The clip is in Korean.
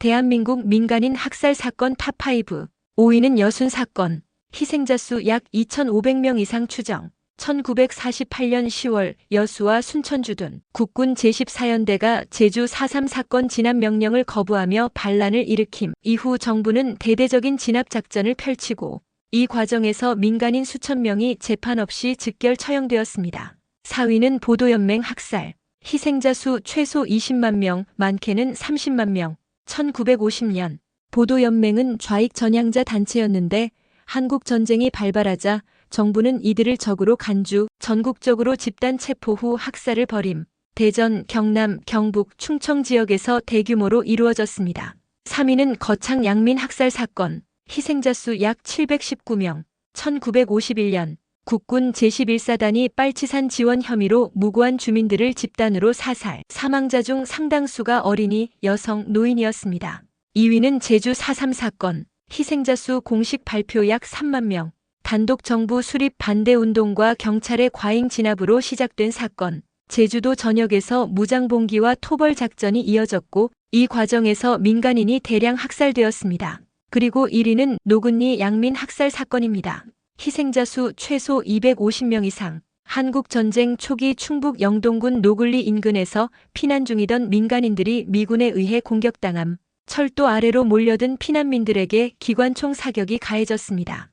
대한민국 민간인 학살 사건 탑5. 5위는 여순 사건. 희생자 수 약 2,500명 이상 추정. 1948년 10월 여수와 순천주 등 국군 제14연대가 제주 4.3 사건 진압 명령을 거부하며 반란을 일으킴. 이후 정부는 대대적인 진압 작전을 펼치고 이 과정에서 민간인 수천 명이 재판 없이 즉결 처형되었습니다. 4위는 보도연맹 학살. 희생자 수 최소 20만 명, 많게는 30만 명. 1950년 보도연맹은 좌익 전향자 단체였는데 한국 전쟁이 발발하자 정부는 이들을 적으로 간주, 전국적으로 집단 체포 후 학살을 벌임. 대전, 경남, 경북, 충청 지역에서 대규모로 이루어졌습니다. 3위는 거창 양민 학살 사건. 희생자 수 약 719명. 1951년 국군 제11사단이 빨치산 지원 혐의로 무고한 주민들을 집단으로 사살. 사망자 중 상당수가 어린이, 여성, 노인이었습니다. 2위는 제주 4.3 사건. 희생자 수 공식 발표 약 3만 명. 단독 정부 수립 반대 운동과 경찰의 과잉 진압으로 시작된 사건. 제주도 전역에서 무장봉기와 토벌 작전이 이어졌고 이 과정에서 민간인이 대량 학살되었습니다. 그리고 1위는 노근리 양민 학살 사건입니다. 희생자 수 최소 250명 이상. 한국 전쟁 초기 충북 영동군 노굴리 인근에서 피난 중이던 민간인들이 미군에 의해 공격당함. 철도 아래로 몰려든 피난민들에게 기관총 사격이 가해졌습니다.